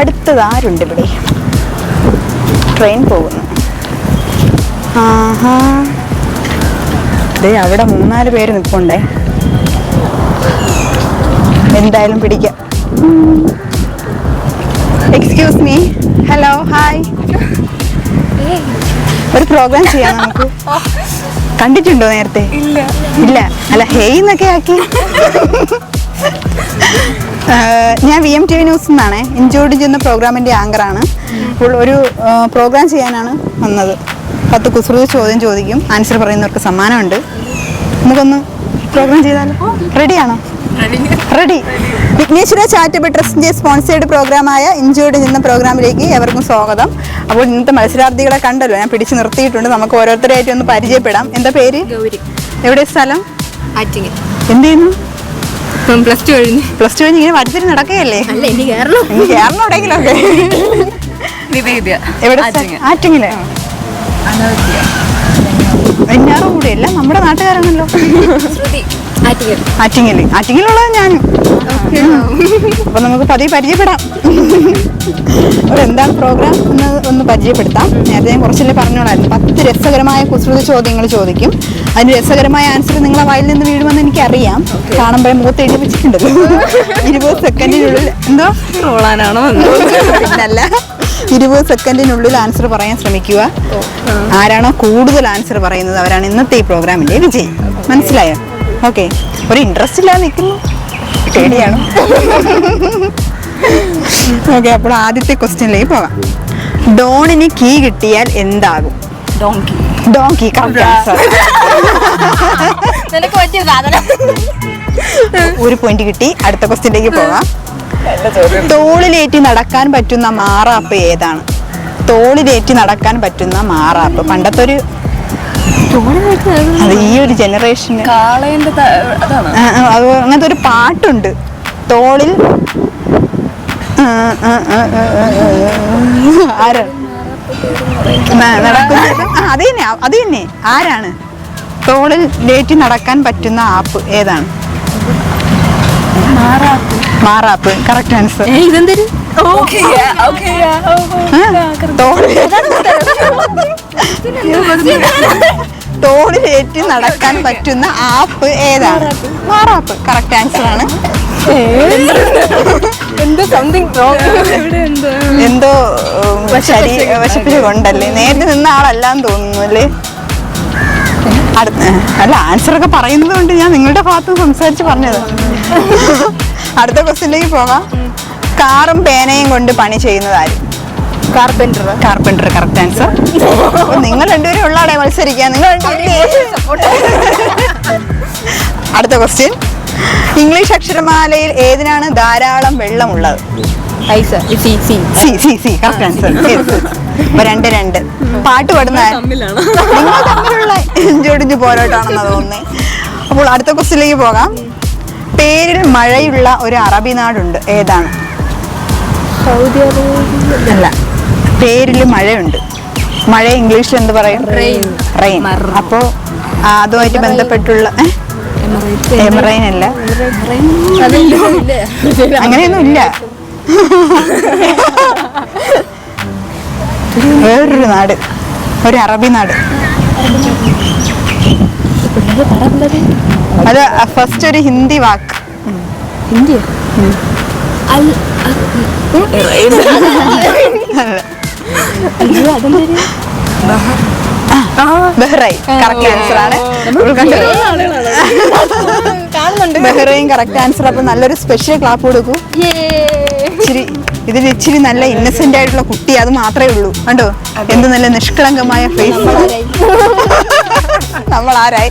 അടുത്തത് ആരുണ്ട് ഇവിടെ? ട്രെയിൻ പോകുന്നു. ആഹാ. ദേ അവിടെ മൂന്നാൽ പേര് നിൽപ്പുണ്ടേ എന്തായാലും പിടിക്കാം. എക്സ്ക്യൂസ് മീ ഹലോ ഹായ് ഒരു പ്രോഗ്രാം ചെയ്യാം നമുക്ക്. കണ്ടിട്ടുണ്ടോ നേരത്തെ? ഇല്ല. അല്ല ഹേയ് എന്നൊക്കെ ആക്കി. ഞാൻ V M T V news നിന്നാണ്. ഇഞ്ചോട് ചെന്ന പ്രോഗ്രാമിന്റെ ആങ്കറാണ്. അപ്പോൾ ഒരു പ്രോഗ്രാം ചെയ്യാനാണ് വന്നത്. പത്ത് കുസൃതി ചോദ്യം ചോദിക്കും. ആൻസർ പറയുന്നവർക്ക് സമ്മാനമുണ്ട്. നമുക്കൊന്ന് പ്രോഗ്രാം ചെയ്താലോ? റെഡിയാണോ? റെഡി. വിഘ്നേശ്വര ചാരിറ്റബിൾ ട്രസ്റ്റിന്റെ സ്പോൺസേഡ് പ്രോഗ്രാമായ ഇഞ്ചോട് നിന്ന പ്രോഗ്രാമിലേക്ക് എവർക്കും സ്വാഗതം. അപ്പോൾ ഇന്നത്തെ മത്സരാർത്ഥികളെ കണ്ടല്ലോ. ഞാൻ പിടിച്ചു നിർത്തിയിട്ടുണ്ട്. നമുക്ക് ഓരോരുത്തരായിട്ട് ഒന്ന് പരിചയപ്പെടാം. എന്താ പേര്? ഗൗരി. എവിടെ സ്ഥലം? ആറ്റിങ്ങൽ. എന്ത് ചെയ്യുന്നു? പ്ലസ് ടു കഴിഞ്ഞ്. പ്ലസ് ടു കഴിഞ്ഞ് ഇങ്ങനെ പഠിച്ചിട്ട് നടക്കുകയല്ലേ? അല്ല ഇനി കേരളം കേരളം എവിടെയെങ്കിലൊക്കെ നിവേദ്യ എവിടെ? ആറ്റിങ്ങിൽ. വെഞ്ഞാറും കൂടെയല്ല നമ്മുടെ നാട്ടുകാരാണല്ലോ. ശ്രുതി. ആറ്റിങ്ങൽ. ആറ്റിങ്ങലുള്ളത് ഞാൻ. അപ്പൊ നമുക്ക് പതിയെ പരിചയപ്പെടാം. എന്താണ് പ്രോഗ്രാം എന്ന് ഒന്ന് പരിചയപ്പെടുത്താം. നേരത്തെ ഞാൻ കുറച്ചല്ലേ പറഞ്ഞോളായിരുന്നു. പത്ത് രസകരമായ കുസൃതി ചോദ്യങ്ങൾ ചോദിക്കും. അതിന് രസകരമായ ആൻസർ നിങ്ങളെ വായിൽ നിന്ന് വീഴുമെന്ന് എനിക്കറിയാം. കാണുമ്പോൾ മുഖത്ത് എഴുതി വെച്ചിട്ടുണ്ടല്ലോ. ഇരുപത് സെക്കൻഡിനുള്ളിൽ എന്തോ? റോളാനാണോ പിന്നല്ല. ഇരുപത് സെക്കൻഡിനുള്ളിൽ ആൻസർ പറയാൻ ശ്രമിക്കുക. ആരാണോ കൂടുതൽ ആൻസർ പറയുന്നത് അവരാണ് ഇന്നത്തെ ഈ പ്രോഗ്രാമിന്റെ വിജയം. മനസ്സിലായോ? ഓക്കെ. ഒരു ഇൻട്രസ്റ്റ് ഇല്ലാതെ നിൽക്കുന്നു. പേടിയാണ്. ഓക്കെ അപ്പോൾ ആദ്യത്തെ ക്വസ്റ്റ്യനിലേക്ക് പോകാം. ഡോണിന് കീ കിട്ടിയാൽ എന്താകും? ഡോങ്കി ഡോങ്കി നിനക്ക് പറ്റിയ സാധനം. ഒരു പോയിന്റ് കിട്ടി. അടുത്ത ക്വസ്റ്റ്യനിലേക്ക് പോകാം. തോളിലേറ്റി നടക്കാൻ പറ്റുന്ന മാറാപ്പ് ഏതാണ്? തോളിലേറ്റി നടക്കാൻ പറ്റുന്ന മാറാപ്പ്. പണ്ടത്തെ ഒരു അത് ഈ ഒരു ജനറേഷന് കാളേന്റെ അങ്ങനത്തെ ഒരു പാട്ടുണ്ട്. തോളിൽ ആ, ആ, ആ, ആ, ആ, ആ. ആരാ? ന- നടക്കുന്നത് ആ, അത് തന്നെ അത് തന്നെ. ആരാണ്? തോളിൽ ലേറ്റി നടക്കാൻ പറ്റുന്ന ആപ്പ് ഏതാണ്? മാറാപ്പ്. കറക്റ്റ് ആൻസർ ഇതെന്തൊരു? തോളിലേറ്റി നടക്കാൻ പറ്റുന്ന ആപ്പ് ഏതാണ്? മാറാപ്പ്. കറക്റ്റ് ആൻസർ ആണ്. എന്തോ സംതിങ് എന്തോ ശരീ കൊണ്ടല്ലേ നേരത്തെ നിന്ന ആളല്ലാന്ന് തോന്നുന്നു അല്ലേ? അടുത്ത അല്ല ആൻസർ ഒക്കെ പറയുന്നത് കൊണ്ട് ഞാൻ നിങ്ങളുടെ ഭാഗത്ത് സംസാരിച്ച് പറഞ്ഞത്. അടുത്ത ക്വസ്റ്റ്യനിലേക്ക് പോകാം. കാറും പേനയും കൊണ്ട് പണി ചെയ്യുന്നത് ആര് കാർപ്പന്റർ കാർപ്പന്റർ കറക്റ്റ് ആൻസർ നിങ്ങൾ രണ്ടുപേരും ഉള്ളാടെ മത്സരിക്കാൻ നിങ്ങൾ അടുത്ത ക്വസ്റ്റ്യൻ ഇംഗ്ലീഷ് അക്ഷരമാലയിൽ ഏതിനാണ് ധാരാളം വെള്ളമുള്ളത്? രണ്ട് രണ്ട്. പാട്ട് പാടുന്ന? നിങ്ങൾ തമ്മിലുള്ള ഇഞ്ചോടിഞ്ച് പോരാട്ടാണെന്ന് തോന്നുന്നേ. അപ്പോൾ അടുത്ത ക്വസ്റ്റിലേക്ക് പോകാം. പേരിൽ മഴയുള്ള ഒരു അറബി നാടുണ്ട്. ഏതാണ്? Saudi Arabia. അല്ല. പേരിൽ മഴയുണ്ട്. മഴ ഇംഗ്ലീഷിൽ എന്ത് പറയും? റെയിൻ റെയിൻ അപ്പോ അപ്പോൾ അതുമായിട്ട് ബന്ധപ്പെട്ടുള്ള എമറൈൻ അല്ല. അങ്ങനെയൊന്നും ഇല്ല. വേറൊരു നാട്. ഒരു അറബി നാട്. അത് ഫസ്റ്റ് ഒരു ഹിന്ദി വാക്ക്. India Bahrain. കറക്റ്റ് ആൻസർ ആണ്? ബഹ്റൈൻ കറക്റ്റ് ആൻസർ അപ്പൊ നല്ലൊരു സ്പെഷ്യൽ ക്ലാപ്പ് കൊടുക്കൂ. ഇച്ചിരി ഇതിൽ ഇച്ചിരി നല്ല ഇന്നസെന്റ് ആയിട്ടുള്ള കുട്ടി അത് മാത്രമേ ഉള്ളൂ. കണ്ടോ? എന്ത് നല്ല നിഷ്കളങ്കമായ ഫേസ് നമ്മൾ ആരായി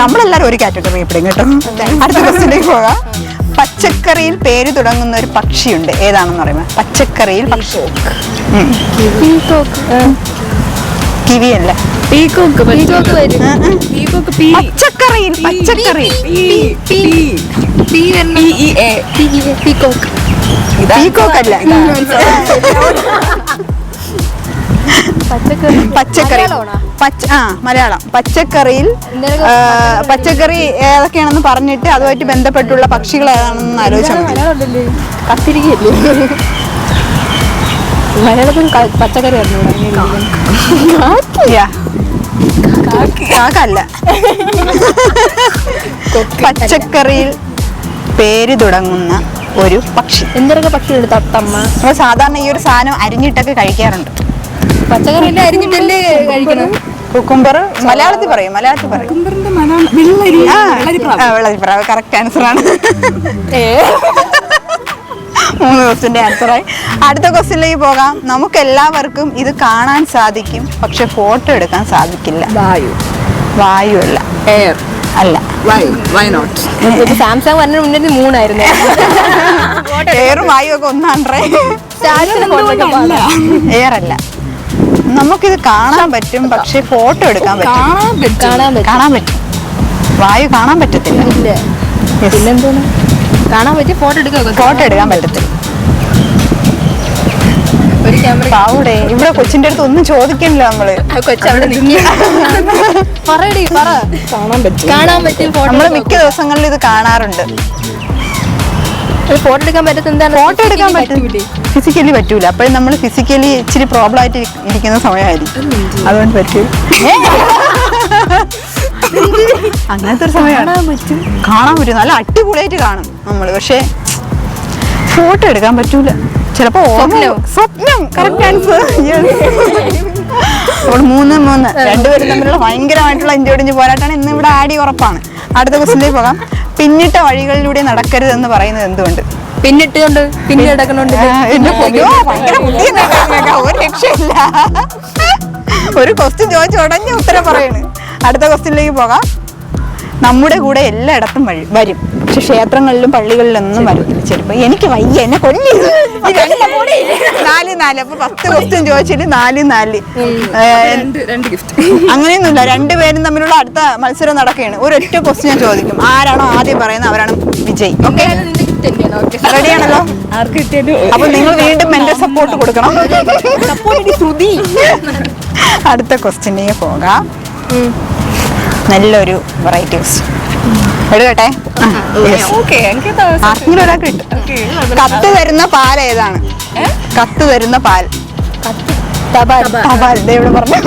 നമ്മളെല്ലാരും ഒരു കാറ്റഗറി എപ്പോഴും കേട്ടോ. അടുത്ത ക്വസ്റ്റിലേക്ക് പോകാം. പച്ചക്കറിയിൽ പേര് തുടങ്ങുന്ന ഒരു പക്ഷിയുണ്ട്. ഏതാണെന്ന് പറയുന്നത് പച്ചക്കറിയിൽ പക്ഷി. കിവി അല്ല? പച്ചക്കറിയിൽ പച്ചക്കറി പീക്കോക്ക് പീക്കോക്ക് അല്ല. പച്ചക്കറി പച്ച ആ മലയാളം. പച്ചക്കറിയിൽ പച്ചക്കറി ഏതൊക്കെയാണെന്ന് പറഞ്ഞിട്ട് അതുമായിട്ട് ബന്ധപ്പെട്ടുള്ള പക്ഷികൾ ഏതാണെന്ന് ആലോചിച്ചാൽ മതി. മലയാളം കത്തിരിക്കല്ലേ മലയാളത്തിൽ ക- പച്ചക്കറി കാക്കല്ല. പച്ചക്കറിയിൽ പേര് തുടങ്ങുന്ന ഒരു പക്ഷി. എന്തൊക്കെ പക്ഷി തത്തമ്മ നമ്മൾ സാധാരണ ഈ ഒരു സാധനം അരിഞ്ഞിട്ടൊക്കെ കഴിക്കാറുണ്ട്. പച്ചക്കറിയല്ലേ അരിഞ്ഞിട്ടല്ലേ കഴിക്കണം കുക്കുംബർ മലയാളത്തിൽ പറയും മലയാളത്തിൽ പറയും. കുക്കുംബറിന്റെ മലയാളം വെള്ളരി ആ, വെള്ളരിപ്രാവ്. ആ, വെള്ളരിപ്രാവ് കറക്റ്റ് ആൻസർ ആണ്. മൂന്ന് ക്വസ്റ്റിന്റെ ആൻസറായി അടുത്ത ക്വസ്റ്റിലേക്ക് പോകാം. നമുക്ക് എല്ലാവർക്കും ഇത് കാണാൻ സാധിക്കും പക്ഷെ ഫോട്ടോ എടുക്കാൻ സാധിക്കില്ല. വായു. വായു അല്ല. എയർ അല്ല. വൈ വൈ നോട്ട് സാംസങ് പറഞ്ഞ മുന്നേ മൂന്നായിരുന്നു എയറും വായു ഒക്കെ ഒന്നാണ്ടേ ഫോട്ടോ എയർ അല്ല. നമുക്കിത് കാണാൻ പറ്റും പക്ഷെ ഫോട്ടോ എടുക്കാൻ പറ്റും. കാണാൻ പറ്റും. കാണാൻ പറ്റും. കാണാൻ പറ്റും. വായു കാണാൻ പറ്റത്തില്ല. പിന്നെന്തോന്ന്? കാണാൻ പറ്റിയ ഫോട്ടോ എടുക്കാൻ ഫോട്ടോ എടുക്കാൻ പറ്റത്തില്ല. ഒരു ക്യാമറ പാവൂടെ ഇവിടെ കൊച്ചിന്റെ അടുത്ത് ഒന്നും ചോദിക്കണില്ല നമ്മൾ. കൊച്ചവിടെ പറയടി പറ. കാണാൻ പറ്റും കാണാൻ പറ്റും നമ്മൾ നമ്മൾ മിക്ക ദിവസങ്ങളിൽ ഇത് കാണാറുണ്ട്. ഫോട്ടോ എടുക്കാൻ പറ്റുന്ന ഫോട്ടോ എടുക്കാൻ ഫിസിക്കലി പറ്റൂല? അപ്പോഴും നമ്മൾ ഫിസിക്കലി ഇച്ചിരി പ്രോബ്ലം ആയിട്ട് ഇരിക്കുന്ന സമയമായിരിക്കും. അതുകൊണ്ട് പറ്റൂ അങ്ങനത്തെ ഒരു സമയമാണ്. കാണാൻ പറ്റും. നല്ല അടിപൊളിയായിട്ട് കാണും നമ്മൾ പക്ഷേ ഫോട്ടോ എടുക്കാൻ പറ്റൂല. ചിലപ്പോ സ്വപ്നം. കറക്റ്റ് ആൻസർ അപ്പോൾ മൂന്ന് മൂന്ന്. രണ്ടുപേരും തമ്മിലുള്ള ഭയങ്കരമായിട്ടുള്ള ഇഞ്ചോടിഞ്ച് പോരാട്ടാണ് ഇന്ന് ഇവിടെ ആടി ഉറപ്പാണ്. അടുത്ത ക്വസ്റ്റിലേക്ക് പോകാം. പിന്നിട്ട വഴികളിലൂടെ നടക്കരുതെന്ന് പറയുന്നത് എന്തുകൊണ്ട്? പിന്നിട്ടുകൊണ്ട് പിന്നെ എടുക്കണോണ്ട് ആ, എന്റെ പൊന്നോ, ഭയങ്കര ബുദ്ധിയെന്നാ ഒരു രക്ഷയില്ല. ഒരു ക്വസ്റ്റ്യൻ ചോദിച്ചു ഉടനെ ഉത്തരം പറയണ്. അടുത്ത ക്വസ്റ്റ്യനിലേക്ക് പോകാം. നമ്മുടെ കൂടെ എല്ലായിടത്തും വഴി വരും. പക്ഷെ ക്ഷേത്രങ്ങളിലും പള്ളികളിലൊന്നും വരത്തില്ല ചെറുപ്പം. എനിക്ക് വയ്യ. എന്നെ കൊല്ലി. നാല് നാല്. അപ്പൊ പത്ത് ക്വസ്റ്റ്യൻ ചോദിച്ചിട്ട് നാല് നാല്. അങ്ങനെയൊന്നുമില്ല. രണ്ടുപേരും തമ്മിലുള്ള അടുത്ത മത്സരം നടക്കുകയാണ്. ഒരൊറ്റ ക്വസ്റ്റ്യൻ ഞാൻ ചോദിക്കും. ആരാണോ ആദ്യം പറയുന്നത് അവരാണ് വിജയ്. ഓക്കെ റെഡിയാണല്ലോ അപ്പൊ നിങ്ങൾ വീണ്ടും മെന്റൽ സപ്പോർട്ട് കൊടുക്കണം. അടുത്ത ക്വസ്റ്റ്യനിലേക്ക് പോകാം. നല്ലൊരു വെറൈറ്റി ക്വസ്റ്റ്യൻ എടുക്കട്ടെ ഓക്കെ എനിക്ക് ആർക്കെങ്കിലും ഒരാൾക്ക് കിട്ടും. കത്ത് തരുന്ന പാൽ ഏതാണ്? കത്ത് തരുന്ന പാൽ. തപാൽ. തപാൽ. ദേ ഇവിടെ പറഞ്ഞു.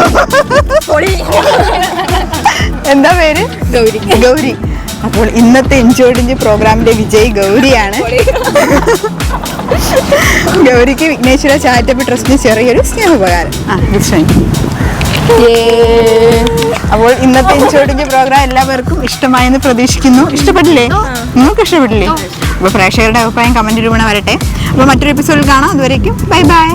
എന്താ പേര്? ഗൗരി. ഗൗരി. അപ്പോൾ ഇന്നത്തെ ഇഞ്ചോടിഞ്ച് പ്രോഗ്രാമിന്റെ വിജയ് ഗൗരിയാണ്. ഗൗരിക്ക് വിഘ്നേശ്വര ചാരിറ്റബിൾ ട്രസ്റ്റിന് ചെറിയൊരു സ്നേഹോപകാരം. ആ ശ്രമിക്കും അപ്പോൾ ഇന്നത്തെ ഇഞ്ചോടിഞ്ച് പ്രോഗ്രാം എല്ലാവർക്കും ഇഷ്ടമായെന്ന് പ്രതീക്ഷിക്കുന്നു. ഇഷ്ടപ്പെട്ടില്ലേ നിങ്ങൾക്ക് ഇഷ്ടപ്പെട്ടില്ലേ അപ്പോൾ പ്രേക്ഷകരുടെ അഭിപ്രായം കമന്റ് രൂപണ വരട്ടെ. അപ്പോൾ മറ്റൊരു എപ്പിസോഡിൽ കാണാം. അതുവരേക്കും ബൈ ബൈ